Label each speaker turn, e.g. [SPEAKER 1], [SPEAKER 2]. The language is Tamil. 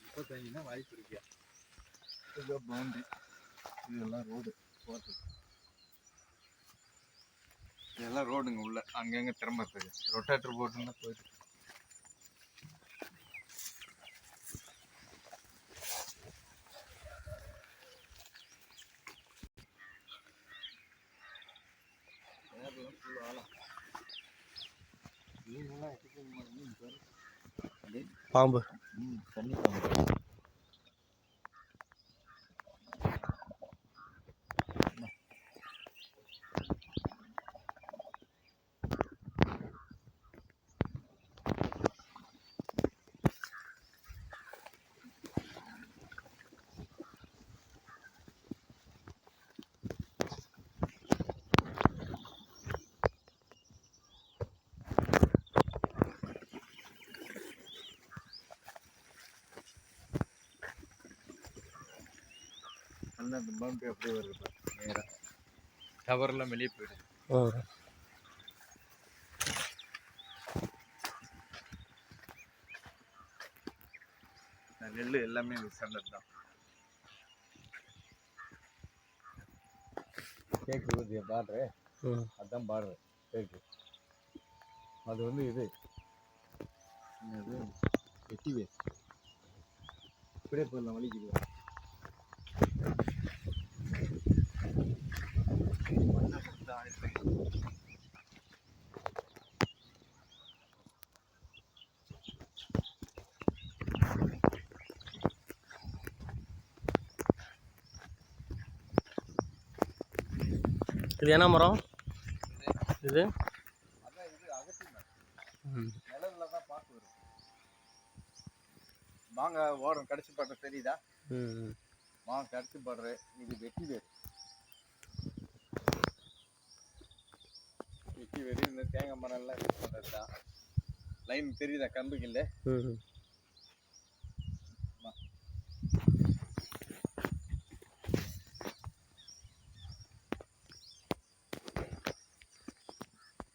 [SPEAKER 1] முப்பத்தஞ்சுனா வாய்ப்பு இருக்கியா இதோ இதெல்லாம் ரோடு போகிறதுக்கு இதெல்லாம் ரோடுங்க உள்ள. அங்கங்கே திரும்பத்துக்கு ரொட்டேட்டர் போட்டுன்னா போயிட்டு. Yeah,
[SPEAKER 2] பாம்பு.
[SPEAKER 1] நல்லா அந்த பவுண்டரி அப்படியே வருது பாரு, நேரா. டவர்லாம் வெளியே போயிடுது. இந்த நெல் எல்லாமே ஸ்டாண்டர்ட் தான். கேக்கு ஊதிய பாடுற அதான் பாடுறேன் கேக்கு அது வந்து இது. என்னது? வெட்டி வேஸ் இப்படியே போயிடலாம் வலிக்குது
[SPEAKER 2] இது என்ன மரம்? இது?
[SPEAKER 1] அதான் இது அகத்தி மரம்.
[SPEAKER 2] ம்.
[SPEAKER 1] நிழல்ல தான் பார்த்து வரும் வாங்க ஓரம் கடிச்சு பாடுற தெரியுதா?
[SPEAKER 2] ம்
[SPEAKER 1] வாங்க கடிச்சு பாடுற இது வெட்டி வேறு வெட்டி வேறு இந்த தேங்காய் மரம் எல்லாம் யூஸ் பண்ணுறது தான். லைன் தெரியுதா? கம்புக்கு இல்லை